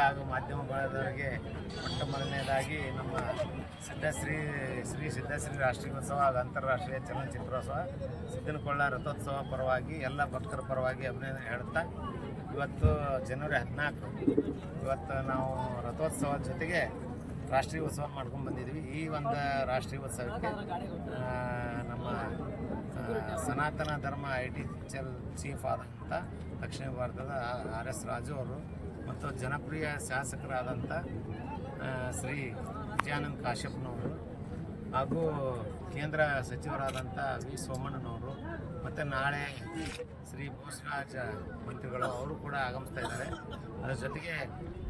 ಹಾಗೂ ಮಾಧ್ಯಮ ಬಳಗದವರಿಗೆ ಮೊಟ್ಟ ಮೊದಲನೇದಾಗಿ ನಮ್ಮ ಸಿದ್ಧಶ್ರೀ, ಶ್ರೀ ಸಿದ್ಧಶ್ರೀ ರಾಷ್ಟ್ರೀಯೋತ್ಸವ ಹಾಗೂ ಅಂತಾರಾಷ್ಟ್ರೀಯ ಚಲನಚಿತ್ರೋತ್ಸವ ಸಿದ್ದನಕೊಳ್ಳ ರಥೋತ್ಸವ ಪರವಾಗಿ ಎಲ್ಲ ಭಕ್ತರ ಪರವಾಗಿ ಅಭಿನಂದನೆ ಹೇಳ್ತಾ ಇವತ್ತು ಜನವರಿ ಹದಿನಾಲ್ಕು, ಇವತ್ತು ನಾವು ರಥೋತ್ಸವದ ಜೊತೆಗೆ ರಾಷ್ಟ್ರೀಯ ಉತ್ಸವ ಮಾಡ್ಕೊಂಡು ಬಂದಿದ್ವಿ. ಈ ಒಂದು ರಾಷ್ಟ್ರೀಯ ಉತ್ಸವಕ್ಕೆ ನಮ್ಮ ಸನಾತನ ಧರ್ಮ ಐ ಟಿ ಟೀಚರ್ ಚೀಫ್ ಆದಂಥ ದಕ್ಷಿಣ ಭಾರತದ ಆರ್ ಎಸ್ ರಾಜು ಅವರು ಮತ್ತು ಜನಪ್ರಿಯ ಶಾಸಕರಾದಂಥ ಶ್ರೀ ವಿಜಯಾನಂದ್ ಕಾಶ್ಯಪ್ನವರು ಹಾಗೂ ಕೇಂದ್ರ ಸಚಿವರಾದಂಥ ವಿ ಸೋಮಣ್ಣನವರು ಮತ್ತು ನಾಳೆ ಶ್ರೀ ಬೋಸರಾಜ ಮಂತ್ರಿಗಳು ಅವರು ಕೂಡ ಆಗಮಿಸ್ತಾ ಇದ್ದಾರೆ. ಅದರ ಜೊತೆಗೆ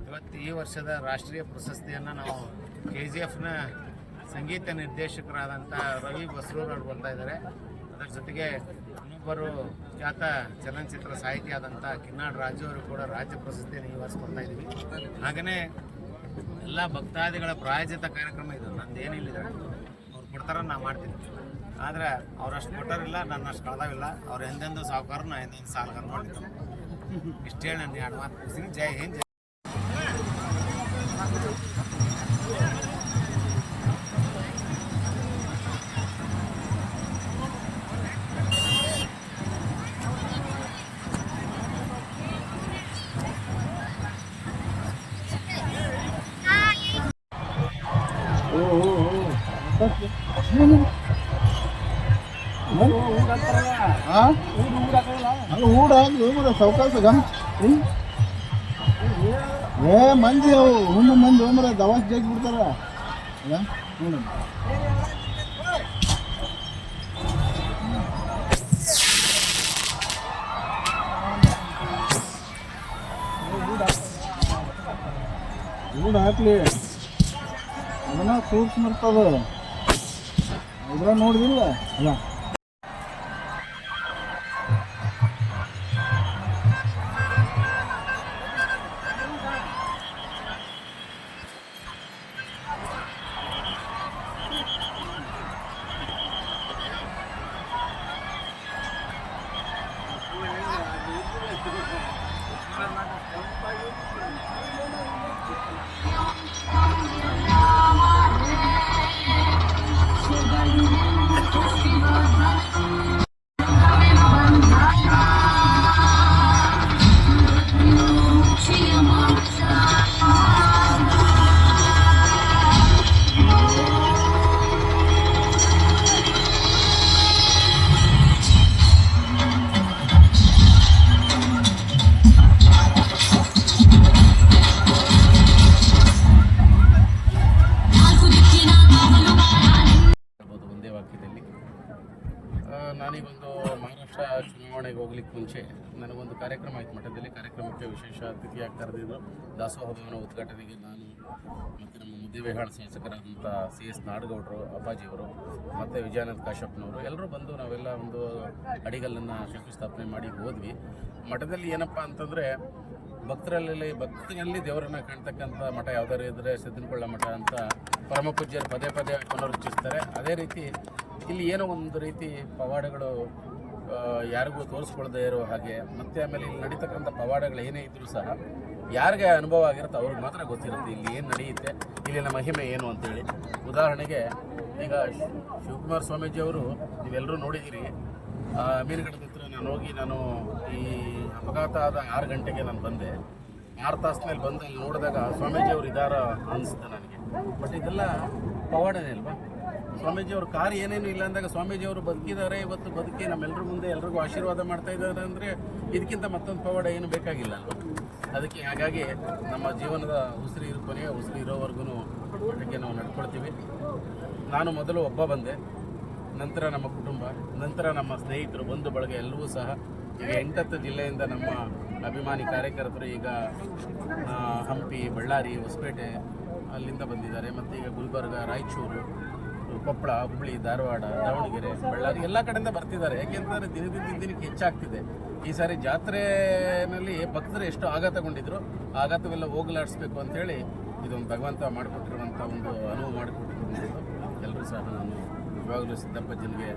ಇವತ್ತು ಈ ವರ್ಷದ ರಾಷ್ಟ್ರೀಯ ಪ್ರಶಸ್ತಿಯನ್ನು ನಾವು ಕೆ ಜಿ ಎಫ್ನ ಸಂಗೀತ ನಿರ್ದೇಶಕರಾದಂಥ ರವಿ ಬಸ್ರೂರ್ ಅವರು ಬರ್ತಾ ಇದ್ದಾರೆ ಅದರ ಜೊತೆಗೆ ಇನ್ನೊಬ್ಬರು ಖ್ಯಾತ ಚಲನಚಿತ್ರ ಸಾಹಿತಿ ಆದಂಥ ಕಿನ್ನಾಡ್ ರಾಜು ಅವರು ಕೂಡ ರಾಜ್ಯ ಪ್ರಶಸ್ತಿಯನ್ನು ಈ ಕೊಡ್ತಾ ಇದ್ದೀವಿ. ಹಾಗೆಯೇ ಎಲ್ಲ ಭಕ್ತಾದಿಗಳ ಪ್ರಾಯೋಜಿತ ಕಾರ್ಯಕ್ರಮ ಇದು. ನಂದು ಏನಿಲ್ಲ. ಅವ್ರು ಕೊಡ್ತಾರ, ನಾ ಮಾಡ್ತೀನಿ. ಆದ್ರೆ ಅವರಷ್ಟು ಕೊಟ್ಟಾರಿಲ್ಲ ನನ್ನ ಅಷ್ಟು ಕಳ್ದಾವಿಲ್ಲ ಅವ್ರು ಎಂದೆಂದು ಸಾವುಕಾರ ನಾ ಎಂದೆಂದು ಸಾಲಗಾರ ಇಷ್ಟು ಹೇಳಿ ನಾನು ಎರಡು ಮಾತು. ಜೈ ಹಿಂದ್ ಗಮ್ ಏ, ಮಂದಿ ಅವು. ಹುಣ್ಣು ಮಂದಿ ಹೋಮರ ದವಾಸ್ ಜಗ್ಗಿ ಬಿಡ್ತಾರ. ಅಲ್ಲ ನೋಡು. ಹಾಕ್ಲಿ. ಅದನ್ನ ಸೂಕ್ಷ್ಮ ಇರ್ತದ ಇದ್ರ ನೋಡಿದಿಲ್ಲ? ಅಲ್ಲ. ಕಾರ್ಯಕ್ರಮಕ್ಕೆ ವಿಶೇಷ ಅತಿಥಿಯಾಗಿ ಕರೆದಿದ್ರು ದಾಸೋಹ ಭವನ ಉದ್ಘಾಟನೆಗೆ ನಾನು ಮತ್ತು ನಮ್ಮ ಮುದ್ದಿಬೇಹಾಳ್ ಶಾಸಕರಾದಂಥ ಸಿ ಎಸ್ ನಾಡಗೌಡರು, ಅಪ್ಪಾಜಿಯವರು, ಮತ್ತು ವಿಜಯಾನಂದ ಕಾಶ್ಯಪ್ನವರು ಎಲ್ಲರೂ ಬಂದು ನಾವೆಲ್ಲ ಒಂದು ಅಡಿಗಲ್ಲನ್ನು ಶಂಕುಸ್ಥಾಪನೆ ಮಾಡಿ ಹೋದ್ವಿ. ಮಠದಲ್ಲಿ ಏನಪ್ಪ ಅಂತಂದರೆ ಭಕ್ತರಲ್ಲಿ ಭಕ್ತಿಯಲ್ಲಿ ದೇವರನ್ನ ಕಾಣ್ತಕ್ಕಂಥ ಮಠ ಯಾವುದಾದ್ರು ಇದ್ದರೆ ಸಿದ್ದನಕೊಳ್ಳ ಮಠ ಅಂತ ಪರಮ ಪೂಜ್ಯರು ಪದೇ ಪದೇ ಪುನರುಚ್ಚಿಸ್ತಾರೆ ಅದೇ ರೀತಿ ಇಲ್ಲಿ ಏನೋ ಒಂದು ರೀತಿ ಪವಾಡಗಳು ಯಾರಿಗೂ ತೋರಿಸ್ಕೊಳ್ದೇ ಇರೋ ಹಾಗೆ ಮತ್ತೆ ಆಮೇಲೆ ಇಲ್ಲಿ ನಡೀತಕ್ಕಂಥ ಪವಾಡಗಳು ಏನೇ ಇದ್ದರೂ ಸಹ ಯಾರಿಗೆ ಅನುಭವ ಆಗಿರುತ್ತೆ ಅವ್ರಿಗೆ ಮಾತ್ರ ಗೊತ್ತಿರುತ್ತೆ ಇಲ್ಲಿ ಏನು ನಡೆಯುತ್ತೆ ಇಲ್ಲಿನ ಮಹಿಮೆ ಏನು ಅಂತೇಳಿ. ಉದಾಹರಣೆಗೆ ಈಗ ಶಿವಕುಮಾರ ಸ್ವಾಮೀಜಿಯವರು ನೀವೆಲ್ಲರೂ ನೋಡಿದ್ದೀರಿ ಆ, ಮೀನುಗಡದ ಹತ್ರ ನಾನು ಹೋಗಿ ನಾನು ಈ ಅಪಘಾತ ಆದ ಆರು ಗಂಟೆಗೆ ನಾನು ಬಂದೆ. ಆರು ತಾಸಿನಲ್ಲಿ ಬಂದು ಇಲ್ಲಿ ನೋಡಿದಾಗ ಸ್ವಾಮೀಜಿ ಅವರು ಇದಾರ ಅನಿಸ್ತು ನನಗೆ. ಬಟ್ ಇದೆಲ್ಲ ಪವಾಡನೇ ಅಲ್ವಾ? ಸ್ವಾಮೀಜಿ ಅವ್ರ ಕಾರ್ ಏನೇನು ಇಲ್ಲ ಅಂದಾಗ ಸ್ವಾಮೀಜಿಯವರು ಬದುಕಿದ್ದಾರೆ, ಇವತ್ತು ಬದುಕಿ ನಮ್ಮೆಲ್ಲರ ಮುಂದೆ ಎಲ್ರಿಗೂ ಆಶೀರ್ವಾದ ಮಾಡ್ತಾ ಇದ್ದಾರೆ ಅಂದರೆ ಇದಕ್ಕಿಂತ ಮತ್ತೊಂದು ಪವಾಡ ಏನು ಬೇಕಾಗಿಲ್ಲ. ಅದಕ್ಕೆ ಹಾಗಾಗಿ ನಮ್ಮ ಜೀವನದ ಉಸಿರಿ ಇರೋ ಕೊನೆಯ ಉಸಿರಿ ಇರೋವರೆಗೂ ಅದಕ್ಕೆ ನಾವು ನಡ್ಕೊಳ್ತೀವಿ. ನಾನು ಮೊದಲು ಒಬ್ಬ ಬಂದೆ, ನಂತರ ನಮ್ಮ ಕುಟುಂಬ, ನಂತರ ನಮ್ಮ ಸ್ನೇಹಿತರು, ಬಂಧು ಬಳಗ ಎಲ್ಲವೂ ಸಹ. ಈಗ ಎಂಟತ್ತು ಜಿಲ್ಲೆಯಿಂದ ನಮ್ಮ ಅಭಿಮಾನಿ ಕಾರ್ಯಕರ್ತರು ಈಗ ಹಂಪಿ, ಬಳ್ಳಾರಿ, ಹೊಸಪೇಟೆ ಅಲ್ಲಿಂದ ಬಂದಿದ್ದಾರೆ. ಮತ್ತು ಈಗ ಗುಲ್ಬರ್ಗ, ರಾಯಚೂರು ಕೊಪ್ಪಳ, ಹುಬ್ಳಿ, ಧಾರವಾಡ, ದಾವಣಗೆರೆ, ಬಳ್ಳಾರಿ ಎಲ್ಲ ಕಡೆಯಿಂದ ಬರ್ತಿದ್ದಾರೆ. ಯಾಕೆಂತಂದರೆ ದಿನದಿಂದ ದಿನಕ್ಕೆ ಹೆಚ್ಚಾಗ್ತಿದೆ. ಈ ಸಾರಿ ಜಾತ್ರೆನಲ್ಲಿ ಭಕ್ತರು ಎಷ್ಟು ಆಘಾತಗೊಂಡಿದ್ರು. ಆಘಾತವೆಲ್ಲ ಹೋಗಲಾಡಿಸ್ಬೇಕು ಅಂತೇಳಿ ಇದೊಂದು ಭಗವಂತ ಮಾಡಿಕೊಟ್ಟಿರುವಂಥ ಒಂದು ಅನುವು ಮಾಡಿಕೊಟ್ಟಿರುವಂಥದ್ದು. ಎಲ್ಲರೂ ಸಹ ನಾನು ಇವಾಗಲೂ ಸಿದ್ದಪ್ಪಜ್ಜನಿಗೆ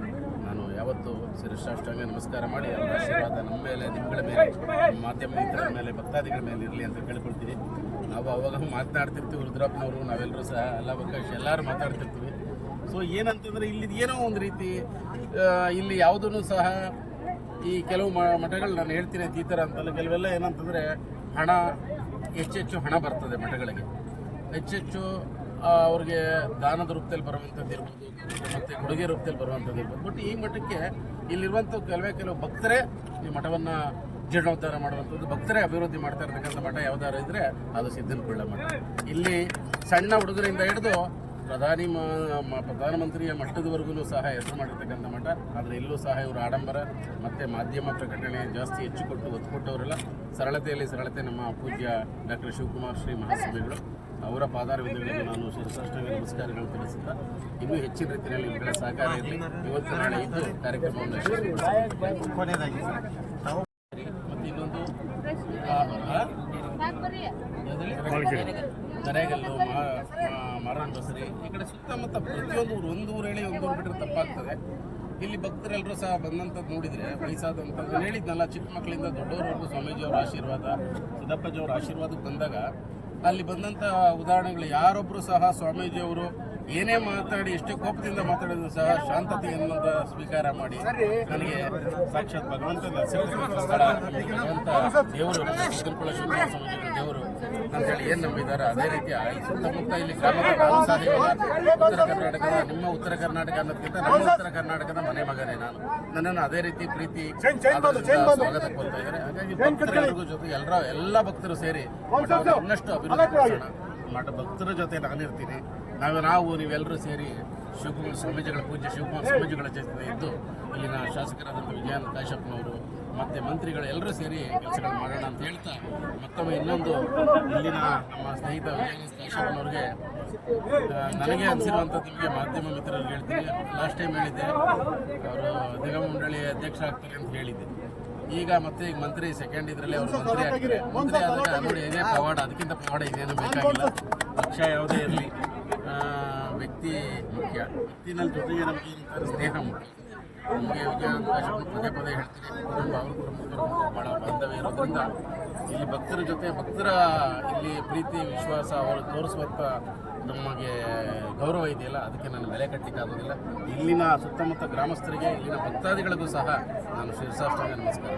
ನಾನು ಯಾವತ್ತೂ ಶಿರಸಾಷ್ಟಾಂಗ ನಮಸ್ಕಾರ ಮಾಡಿ, ಅವರ ಆಶೀರ್ವಾದ ನಮ್ಮ ಮೇಲೆ ನಿಮ್ಮಗಳ ಮೇಲೆ ಮಾಧ್ಯಮ ಮಿತ್ರರ ಮೇಲೆ, ಭಕ್ತಾದಿಗಳ ಮೇಲೆ ಇರಲಿ ಅಂತ ಕೇಳ್ಕೊಳ್ತೀನಿ. ನಾವು ಅವಾಗ ಮಾತನಾಡ್ತಿರ್ತೀವಿ, ರುದ್ರಪ್ಪನವರು, ನಾವೆಲ್ಲರೂ ಸಹ ಎಲ್ಲ ಅವಕಾಶ ಎಲ್ಲರೂ ಮಾತಾಡ್ತಿರ್ತೀವಿ. ಸೊ ಏನಂತಂದರೆ ಇಲ್ಲಿ ಏನೋ ಒಂದು ರೀತಿ ಇಲ್ಲಿ ಯಾವುದೂ ಸಹ ಈ ಕೆಲವು ಮಠಗಳು ನಾನು ಹೇಳ್ತೀನಿ ಅಂತ ಈ ಥರ ಅಂತಲ್ಲ. ಕೆಲವೆಲ್ಲ ಏನಂತಂದರೆ ಹಣ ಹೆಚ್ಚೆಚ್ಚು ಹಣ ಬರ್ತದೆ ಮಠಗಳಿಗೆ. ಹೆಚ್ಚೆಚ್ಚು ಅವ್ರಿಗೆ ದಾನದ ರೂಪದಲ್ಲಿ ಬರುವಂಥದ್ದು ಇರ್ಬೋದು, ಮತ್ತು ಕೊಡುಗೆ ರೂಪದಲ್ಲಿ ಬರುವಂಥದ್ದು ಇರ್ಬೋದು. ಬಟ್ ಈ ಮಠಕ್ಕೆ ಇಲ್ಲಿರುವಂಥ ಕೆಲವೇ ಕೆಲವು ಭಕ್ತರೇ ಈ ಮಠವನ್ನು ಜೀರ್ಣೋದ್ಧಾರ ಮಾಡುವಂಥದ್ದು, ಭಕ್ತರೇ ಅಭಿವೃದ್ಧಿ ಮಾಡ್ತಾ ಇರ್ತಕ್ಕಂಥ ಮಠ ಯಾವ್ದಾದ್ರು ಇದ್ದರೆ ಅದು ಸಿದ್ದನಕೊಳ್ಳ ಮಠ. ಇಲ್ಲಿ ಸಣ್ಣ ಹುಡುಗರಿಂದ ಹಿಡಿದು ಪ್ರಧಾನಿ ಪ್ರಧಾನಮಂತ್ರಿಯ ಮಟ್ಟದವರೆಗೂ ಸಹ ಹೆಸರು ಮಾಡಿರ್ತಕ್ಕಂಥ ಮಠ. ಆದರೆ ಎಲ್ಲೂ ಸಹ ಇವರು ಆಡಂಬರ ಮತ್ತು ಮಾಧ್ಯಮ ಪ್ರಕಟಣೆ ಜಾಸ್ತಿ ಹೆಚ್ಚು ಕೊಟ್ಟು ಒತ್ತು ಕೊಟ್ಟವರೆಲ್ಲ ಸರಳತೆಯಲ್ಲಿ ಸರಳತೆ ನಮ್ಮ ಪೂಜ್ಯ ಡಾಕ್ಟರ್ ಶಿವಕುಮಾರ್ ಶ್ರೀ ಮಹಾಸ್ವಾಮಿಗಳು. ಅವರ ಪಾದಾರವಿಂದಗಳಿಗೆ ನಾನು ಶಿರಸಾಷ್ಟಾಂಗ ನಮಸ್ಕಾರಗಳು ತಿಳಿಸುತ್ತಾ, ಇನ್ನೂ ಹೆಚ್ಚಿನ ರೀತಿಯಲ್ಲಿ ನಿಮ್ಗಳ ಸಹಕಾರ ಇರಲಿ. ಇವತ್ತು ನಾಳೆ ಇದ್ದು ಕಾರ್ಯಕ್ರಮವನ್ನು ಯಶಸ್ವಿಗೊಳಿಸಬೇಕು. ಕೊನೆಯದಾಗಿ ಸರ್ ತಾವು ಮತ್ತು ಇನ್ನೊಂದು ಆ, ಆ? ನರೇಗಲ್ಲು ಮಾರಣ ಬಸರಿ ಈ ಕಡೆ ಸುತ್ತಮುತ್ತ ಪ್ರತಿಯೊಂದು ಊರು ಒಂದು ಊರು ಹೇಳಿ ಒಂದು ಊರು ಬಿಟ್ಟರೆ ತಪ್ಪಾಗ್ತದೆ ಇಲ್ಲಿ ಭಕ್ತರೆಲ್ಲರೂ ಸಹ ಬಂದಂಥದ್ದು ನೋಡಿದರೆ ವಯಸ್ಸಾದಂಥ ನಾನು ಹೇಳಿದ್ನಲ್ಲ, ಚಿಕ್ಕ ಮಕ್ಕಳಿಂದ ದೊಡ್ಡವರವರೆಗೂ ಸ್ವಾಮೀಜಿಯವರ ಆಶೀರ್ವಾದ ಸಿದ್ದಪ್ಪಜಿಯವರ ಆಶೀರ್ವಾದಕ್ಕೆ ಬಂದಾಗ ಅಲ್ಲಿ ಬಂದಂಥ ಉದಾಹರಣೆಗಳು ಯಾರೊಬ್ಬರು ಸಹ ಸ್ವಾಮೀಜಿಯವರು ಏನೇ ಮಾತಾಡಿ, ಎಷ್ಟೇ ಕೋಪದಿಂದ ಮಾತಾಡಿದ್ರು ಸಹ ಶಾಂತತೆಯನ್ನು ಸ್ವೀಕಾರ ಮಾಡಿ ನನಗೆ ಸಾಕ್ಷಾತ್ ಭಗವಂತನ ದೇವರು ದೇವರು. ಅಂತೇಳಿ ಏನು ನಂಬಿದ್ದಾರೆ? ಅದೇ ರೀತಿ ಸುತ್ತಮುತ್ತ ಇಲ್ಲಿ ಗ್ರಾಮದ ಉತ್ತರ ಕರ್ನಾಟಕದ ನಿಮ್ಮ ಉತ್ತರ ಕರ್ನಾಟಕ ಅನ್ನೋದಕ್ಕಿಂತ ನಮ್ಮ ಉತ್ತರ ಕರ್ನಾಟಕದ ಮನೆ ಮಗನೇ ನಾನು. ನನ್ನನ್ನು ಅದೇ ರೀತಿ ಪ್ರೀತಿ ಸ್ವಾಗತ ಕೊಡ್ತಾ ಇದ್ದಾರೆ. ಹಾಗಾಗಿ ಭಕ್ತರೆಲ್ಲರಿಗೂ ಜೊತೆ ಎಲ್ಲರ ಎಲ್ಲ ಭಕ್ತರು ಸೇರಿ ಇನ್ನಷ್ಟು ಅಭಿವೃದ್ಧಿ ಮಠ ಭಕ್ತರ ಜೊತೆ ನಾನಿರ್ತೀನಿ ನಾವು ನಾವು ನೀವೆಲ್ಲರೂ ಸೇರಿ ಶಿವಕುಮಾರ ಸ್ವಾಮೀಜಿಗಳ ಪೂಜೆ ಶಿವಕುಮಾರ ಸ್ವಾಮೀಜಿಗಳ ಜೊತೆ ಇದ್ದು ಇಲ್ಲಿನ ಶಾಸಕರಾದಂಥ ವಿಜಯಾನಂದ ಕಾಶ್ಯಪ್ಪನವರು ಮತ್ತು ಮಂತ್ರಿಗಳು ಎಲ್ಲರೂ ಸೇರಿ ಕೆಲಸಗಳು ಮಾಡೋಣ ಅಂತ ಹೇಳ್ತಾ ಮತ್ತೊಮ್ಮೆ ಇನ್ನೊಂದು ಇಲ್ಲಿನ ನಮ್ಮ ಸ್ನೇಹಿತ ಆ, ನನಗೆ ಅನಿಸಿರುವಂಥದ್ದು ನಿಮಗೆ ಮಾಧ್ಯಮ ಮಿತ್ರರಿಗೆ ಹೇಳ್ತೀನಿ. ಲಾಸ್ಟ್ ಟೈಮ್ ಹೇಳಿದ್ದೆ ಅವರು ನಿಗಮ ಮಂಡಳಿ ಅಧ್ಯಕ್ಷ ಆಗ್ತಾರೆ ಅಂತ ಹೇಳಿದ್ದೆ. ಈಗ ಮತ್ತೆ ಈಗ ಮಂತ್ರಿ ಸೆಕೆಂಡ್ ಇದರಲ್ಲಿ ಅವರು ಮಂತ್ರಿ ಆಗ್ತಾರೆ. ಮಂತ್ರಿ ಆದಾಗ ನೋಡಿ ಏನೇ ಪವಾಡ ಅದಕ್ಕಿಂತ ಪವಾಡ ಇದೇನು ಬೇಕಾಗಿಲ್ಲ. ಪಕ್ಷ ಯಾವುದೇ ಇರಲಿ. ವ್ಯಕ್ತಿ ಮುಖ್ಯ. ವ್ಯಕ್ತಿನಲ್ಲಿ ಜೊತೆಗೆ ನಮಗೆ ಸ್ನೇಹ ಮುಖ್ಯ ಪದೇ ಪದೇ ಹೇಳ್ತೀನಿ ಕುಟುಂಬ ಅವ್ರ ಬಾಂಧವ್ಯ ಇರೋದ್ರಿಂದ ಇಲ್ಲಿ ಭಕ್ತರ ಜೊತೆ ಭಕ್ತರ ಇಲ್ಲಿ ಪ್ರೀತಿ ವಿಶ್ವಾಸ ಅವರು ತೋರಿಸುವಂತ ನಮಗೆ ಗೌರವ ಇದೆಯಲ್ಲ ಅದಕ್ಕೆ ನಾನು ಬೆಲೆ ಕಟ್ಟಲಿಕ್ಕಾಗೋದಿಲ್ಲ ಇಲ್ಲಿನ ಸುತ್ತಮುತ್ತ ಗ್ರಾಮಸ್ಥರಿಗೆ ಇಲ್ಲಿನ ಭಕ್ತಾದಿಗಳಿಗೂ ಸಹ ನಾನು ಶಿರಸಾಷ್ಟಾಂಗ ನಮಸ್ಕಾರ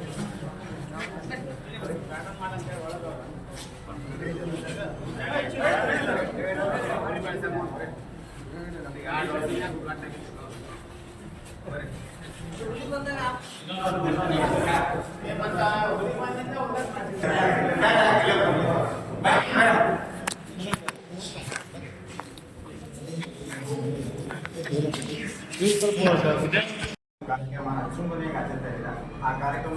ಕಾರ್ಯಕ್ರಮ ಸುಮ್ಮನೆಗೆ ಆಚರಿಸ್ತಾ ಇಲ್ಲ ಆ ಕಾರ್ಯಕ್ರಮ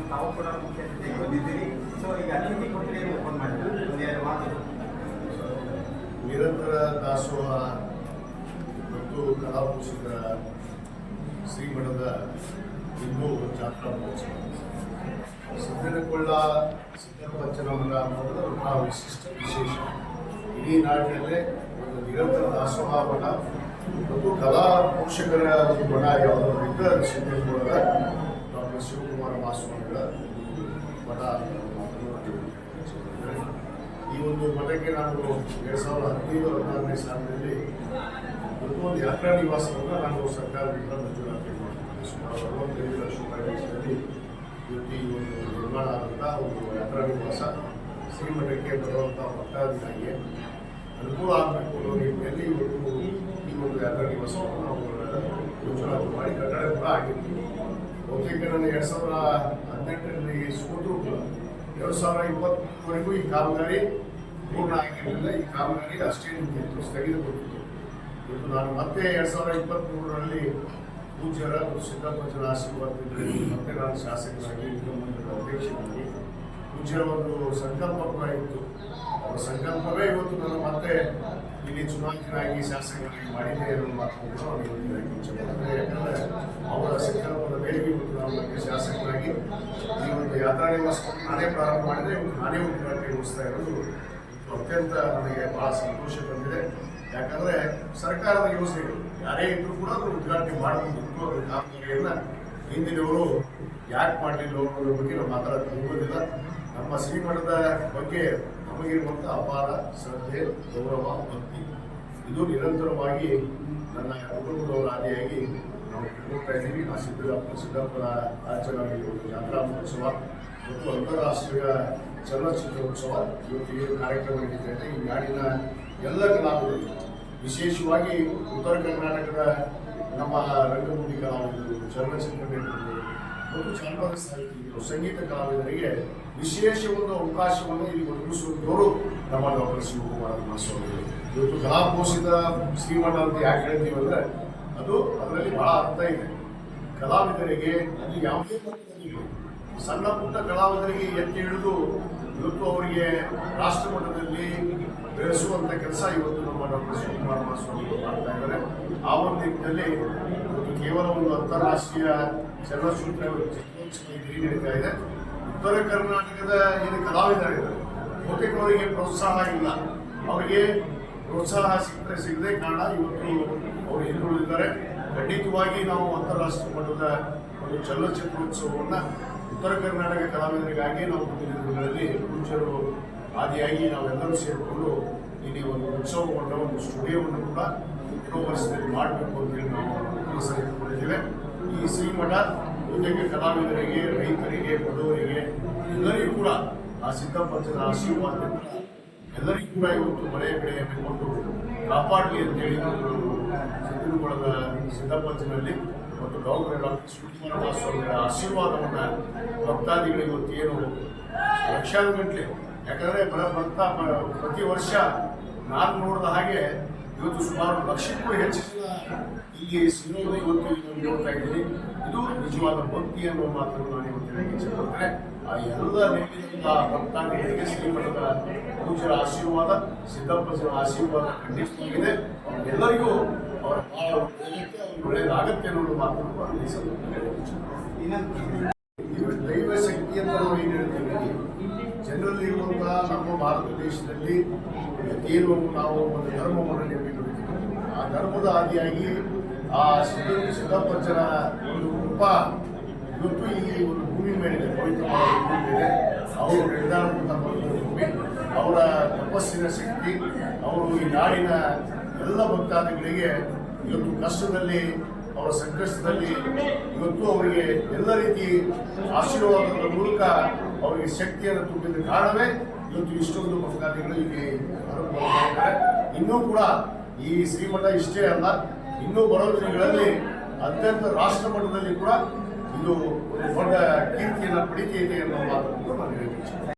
ಅತಿಥಿಯಾಗಿ ಬಂದಿದ್ದೀರಿ ಸೊ ಈಗ ಅತಿಥಿ ಕೊಟ್ಟಿಗೆ ಓಪನ್ ಮಾತು ನಿರಂತರ ದಾಸೋಹ ಮತ್ತು ಕಲಾಪೋಷಕರ ಶ್ರೀಮಠದ ಇನ್ನೂ ಜಾತ್ರಾ ಮಹೋತ್ಸವ ಸಿದ್ದನಕೊಳ್ಳ ಸಿದ್ದಪಂಚನವರ ಮೊದಲ ಬಹಳ ವಿಶಿಷ್ಟ ವಿಶೇಷ. ಇಡೀ ನಾಡಿನಲ್ಲೇ ಒಂದು ನಿರಂತರ ದಾಸೋಹ ಮಠ ಮತ್ತು ಕಲಾ ಪೋಷಕರ ಒಂದು ಮಠ ಯಾವುದಾದ್ರು ಸಿದ್ದನಕೊಳ್ಳದ ಡಾಕ್ಟರ್ ಶಿವಕುಮಾರ ಮಾಸ್ವಾಮಿಗಳ ಮಠ ಈ ಒಂದು ಮಠಕ್ಕೆ ನಾನು ಎರಡು ಸಾವಿರದ ಹದಿನೈದು ಹದಿನಾರನೇ ಸಾಲಿನಲ್ಲಿ ಒಂದು ಯಾತ್ರಾ ನಿವಾಸವನ್ನು ನಾನು ಸರ್ಕಾರದಿಂದ ಮಂಜೂರಾತಿ ಮಾಡಿದ್ದೇನೆ ಸುಮಾರು ಅರವತ್ತೈದು ಲಕ್ಷ ರೂಪಾಯಿ ಈ ಒಂದು ನಿರ್ಮಾಣ ಆದಂಥ ಒಂದು ಯಾತ್ರಾ ನಿವಾಸ ಶ್ರೀಮಠಕ್ಕೆ ಬರುವಂಥ ಭಕ್ತಾದಿಗಳಿಗೆ ಅನುಕೂಲ ಆಗಬೇಕು ಅನ್ನೋ ನಿಟ್ಟಿನಲ್ಲಿ ಇವತ್ತು ಈ ಒಂದು ಯಾತ್ರಾ ನಿವಾಸವನ್ನು ನಾವು ಮಂಜೂರಾತಿ ಮಾಡಿ ಕಟ್ಟಡ ಕೂಡ ಆಗಿತ್ತು. ಬಹುತೇಕ ನಾನು ಎರಡು ಸಾವಿರ ಹದಿನೆಂಟರಲ್ಲಿ ಸೋತು ಎರಡು ಸಾವಿರ ಇಪ್ಪತ್ತವರೆಗೂ ಈ ಕಾಮಗಾರಿ ಪೂರ್ಣ ಆಗಿರಲಿಲ್ಲ. ಈ ಕಾಮಗಾರಿ ಅಷ್ಟೇ ನಿಂತಿತ್ತು ಸ್ಥಗಿತಗೊಂಡಿತ್ತು ಇವತ್ತು ನಾನು ಮತ್ತೆ ಎರಡು ಸಾವಿರ ಇಪ್ಪತ್ತ್ಮೂರರಲ್ಲಿ ಪೂಜ್ಯರ ಸಿದ್ದಪ್ಪಜನ ಆಶೀರ್ವಾದದಲ್ಲಿ ಮತ್ತೆ ನಾನು ಶಾಸಕರಾಗಿ ನಿಗಮದ ಅಧ್ಯಕ್ಷರಾಗಿ ಪೂಜ್ಯರ ಒಂದು ಸಂಕಲ್ಪ ಕೂಡ ಇತ್ತು. ಅವರ ಸಂಕಲ್ಪವೇ ಇವತ್ತು ನಾನು ಮತ್ತೆ ಇಲ್ಲಿ ಚುನಾವಣೆಯಾಗಿ ಶಾಸಕರಾಗಿ ಮಾಡಿದೆ ಅನ್ನೋ ಮಾತು ಕೂಡ ಅವರಿಗೆ. ಯಾಕಂದ್ರೆ ಅವರ ಸಂಕಲ್ಪದ ಮೇರೆಗೆ ಇವತ್ತು ನಾನು ಮತ್ತೆ ಶಾಸಕನಾಗಿ ಈ ನಾನೇ ಪ್ರಾರಂಭ ಮಾಡಿದರೆ ನಾನೇ ಉದ್ಘಾಟನೆ ಉಳಿಸ್ತಾ ಇರೋದು. ಅತ್ಯಂತ ನನಗೆ ಬಹಳ ಸಂತೋಷ ಬಂದಿದೆ ಯಾಕಂದ್ರೆ ಸರ್ಕಾರದ ಯೋಜನೆಗಳು ಯಾರೇ ಇದ್ರೂ ಕೂಡ ಅದನ್ನು ಉದ್ಘಾಟನೆ ಮಾಡಬಹುದು ಕಾಮಗಾರಿಯನ್ನ ಹಿಂದಿನವರು ಯಾಕೆ ಮಾಡಲಿಲ್ಲ ಅನ್ನೋದ್ರ ಬಗ್ಗೆ ನಾವು ಮಾತಾಡಕ್ಕೆ ಹೋಗೋದಿಲ್ಲ. ನಮ್ಮ ಶ್ರೀಮಠದ ಬಗ್ಗೆ ನಮಗಿರುವಂಥ ಅಪಾರ ಶ್ರದ್ಧೆ, ಗೌರವ, ಭಕ್ತಿ. ಇದು ನಿರಂತರವಾಗಿ ನನ್ನ ಕುಟುಂಬದವರ ಆದಿಯಾಗಿ ನಾವು ಹೋಗ್ತಾ ಇದ್ದೀವಿ. ಆ ಸಿದ್ದರಾಮ ಸಿದ್ದಪ್ಪನ ಆಚರಣೆ ಜಾತ್ರಾ ಮಹೋತ್ಸವ. ಮತ್ತು ಅಂತಾರಾಷ್ಟ್ರೀಯ ಚಲನಚಿತ್ರ ಉತ್ಸವ ಇವತ್ತು ಏನು ಕಾರ್ಯಕ್ರಮ ನಡೀತಾ ಈ ನಾಡಿನ ಎಲ್ಲ ಕಲಾವಿದರು, ವಿಶೇಷವಾಗಿ ಉತ್ತರ ಕರ್ನಾಟಕದ ನಮ್ಮ ರಂಗಭೂಮಿ ಕಲಾವಿದರು, ಚಲನಚಿತ್ರ ನೀಡಿದರು ಮತ್ತು ಜಾನಪದ ಸಾಹಿತಿಗಳು, ಸಂಗೀತ ಕಲಾವಿದರಿಗೆ ವಿಶೇಷ ಒಂದು ಅವಕಾಶವನ್ನು ಇಲ್ಲಿ ಒದಗಿಸುವಂತವರು ನಮ್ಮ ಡಾಕ್ಟರ್ ಶಿವಕುಮಾರ ಕುಮಾರಸ್ವಾಮಿ ಇವತ್ತು ಕಲಾಪೋಷಿತ ಶ್ರೀಮಠ ಅಂತ ಯಾಕೆ ಹೇಳ್ತೀವಿ ಅಂದ್ರೆ, ಅದು ಅದರಲ್ಲಿ ಬಹಳ ಅರ್ಥ ಇದೆ. ಕಲಾವಿದರಿಗೆ ಅಲ್ಲಿ ಯಾವುದೇ ಸಣ್ಣ ಪುಟ್ಟ ಕಲಾವಿದರಿಗೆ ಎತ್ತಿ ಹಿಡಿದು ಇವತ್ತು ಅವರಿಗೆ ರಾಷ್ಟ್ರ ಮಟ್ಟದಲ್ಲಿ ಬೆಳೆಸುವಂತ ಕೆಲಸ ಇವತ್ತು ನಮ್ಮ ಡಾಕ್ಟರ್ ಶಿವಕುಮಾರ ಮಹಾಸ್ವಾಮಿಗಳು ಮಾಡ್ತಾ ಇದ್ದಾರೆ. ಆ ಒಂದು ನಿಟ್ಟಿನಲ್ಲಿ ಇವತ್ತು ಕೇವಲ ಒಂದು ಅಂತಾರಾಷ್ಟ್ರೀಯ ಚಲನಚಿತ್ರ ನಡೀತಾ ಇದೆ. ಉತ್ತರ ಕರ್ನಾಟಕದ ಏನು ಕಲಾವಿದರಿದ್ದಾರೆ, ಬಹುತೇಕ ಅವರಿಗೆ ಪ್ರೋತ್ಸಾಹ ಇಲ್ಲ. ಅವರಿಗೆ ಪ್ರೋತ್ಸಾಹ ಸಿಕ್ಕರೆ ಸಿಗದೆ ಕಾರಣ ಇವತ್ತು ಅವರು ಹಿಂದುಳಿದಿದ್ದಾರೆ. ಖಂಡಿತವಾಗಿ ನಾವು ಅಂತಾರಾಷ್ಟ್ರೀಯ ಮಟ್ಟದ ಒಂದು ಚಲನಚಿತ್ರೋತ್ಸವವನ್ನು ಉತ್ತರ ಕರ್ನಾಟಕ ಕಲಾವಿದರಿಗಾಗಿ ನಾವು ಮುಂದಿನ ದಿನಗಳಲ್ಲಿ ಮುಂಚರು ಆದಿಯಾಗಿ ನಾವೆಲ್ಲರೂ ಸೇರಿಕೊಂಡು ಇಲ್ಲಿ ಒಂದು ಉತ್ಸವವನ್ನು ಒಂದು ಸ್ಟುಡಿಯೋವನ್ನು ಕೂಡ ವರ್ಷದಲ್ಲಿ ಮಾಡಬೇಕು ಅಂತೇಳಿ ನಾವು ಕೆಲಸ ಇಟ್ಕೊಂಡಿದ್ದೇವೆ. ಈ ಶ್ರೀಮಠ ಬಹುತೇಕ ಕಲಾವಿದರಿಗೆ, ರೈತರಿಗೆ, ಬಡವರಿಗೆ, ಎಲ್ಲರಿಗೂ ಕೂಡ ಆ ಸಿದ್ಧಪಂಚದ ಆಶೀರ್ವಾದ ಎಲ್ಲರಿಗೂ ಕೂಡ ಇವತ್ತು ಮಳೆಯ ಕೊಂಡು ಕಾಪಾಡಲಿ ಅಂತೇಳಿ ಸಿದ್ದನಗೊಳದ ಸಿದ್ದಪ್ಪಜ್ಜನಲ್ಲಿ ಮತ್ತು ಡಾಕ್ಟರ್ ಶಿವಕುಮಾರ ಸ್ವಾಮಿಗಳ ಆಶೀರ್ವಾದವನ್ನು ಭಕ್ತಾದಿಗಳಿಗೆ ಇವತ್ತು ಏನು ಲಕ್ಷಾಂತರ ಗಂಟಲೆ ಯಾಕಂದರೆ ಬರ, ಬರ್ತಾ ಪ್ರತಿ ವರ್ಷ ನಾನು ನೋಡಿದ ಹಾಗೆ ಇವತ್ತು ಸುಮಾರು ಲಕ್ಷಕ್ಕೂ ಹೆಚ್ಚು ಹೀಗೆ ಇಲ್ಲಿ ಸಿರೋದು ಇವತ್ತು ನೋಡ್ತಾ ಇದ್ದೀನಿ. ಇದು ನಿಜವಾದ ಭಕ್ತಿ ಅನ್ನೋ ಮಾತನ್ನು ನಾನು ಇವತ್ತು ಇಚ್ಛೆಪಡ್ತೇನೆ ಆ ಎಲ್ಲ ನೆಲೆಯಿಂದ ಭಕ್ತಾದಿಗಳಿಗೆ ಶ್ರೀಮಠದ ಪೂಜ್ಯರ ಆಶೀರ್ವಾದ ಸಿದ್ದಪ್ಪಜನ ಆಶೀರ್ವಾದ ಖಂಡಿತವಾಗಿದೆ. ಎಲ್ಲರಿಗೂ ಅವರ ಒಳ್ಳೆಯದಾಗತ್ತೆ ಅನ್ನೋ ಮಾತನ್ನು ನಾನು. ದೈವ ಶಕ್ತಿ ಅಂತ ನಾವು ಏನು ಹೇಳ್ತೀವಿ? ಜನರಲ್ಲಿ ಇರುವಂತಹ ನಮ್ಮ ಭಾರತ ದೇಶದಲ್ಲಿ ಏನು ನಾವು ಒಂದು ಧರ್ಮವನ್ನು ನಿರ್ಮಿಕೊಂಡಿದ್ದೀವಿ ಆ ಧರ್ಮದ ಆದಿಯಾಗಿ ಆ ಸಿದ್ಧ ಸಿದ್ದಪ್ಪಜ್ಜನ ಒಂದು ರೂಪ ಇವತ್ತು ಈ ಒಂದು ಭೂಮಿ ಮೇಲಿದೆ, ಪವಿತ್ರವಾದ ಭೂಮಿ ಮೇಲೆ ಅವರು ನಿರ್ಧಾರ ಭೂಮಿ ಅವರ ತಪಸ್ಸಿನ ಶಕ್ತಿ, ಅವರು ಈ ನಾಡಿನ ಎಲ್ಲ ಭಕ್ತಾದಿಗಳಿಗೆ ಇವತ್ತು ಕಷ್ಟದಲ್ಲಿ, ಅವರ ಸಂಕಷ್ಟದಲ್ಲಿ ಇವತ್ತು ಅವರಿಗೆ ಎಲ್ಲ ರೀತಿ ಆಶೀರ್ವಾದದ ಮೂಲಕ ಅವರಿಗೆ ಶಕ್ತಿಯನ್ನು ತುಂಬಿದ ಕಾರಣವೇ ಇವತ್ತು ಇಷ್ಟೊಂದು ಭಕ್ತಾದಿಗಳು ಇಲ್ಲಿ ಇನ್ನೂ ಕೂಡ ಈ ಶ್ರೀಮಠ ಇಷ್ಟೇ ಅಲ್ಲ, ಇನ್ನೂ ಬರೋ ದಿನಗಳಲ್ಲಿ ಅತ್ಯಂತ ರಾಷ್ಟ್ರ ಮಟ್ಟದಲ್ಲಿ ಕೂಡ ಇದು ಒಂದು ದೊಡ್ಡ ಕೀರ್ತಿಯನ್ನು ಪಡಿತೈತೆ ಅನ್ನೋ ಮಾತನ್ನು ನಾನು ಹೇಳ್ತೀನಿ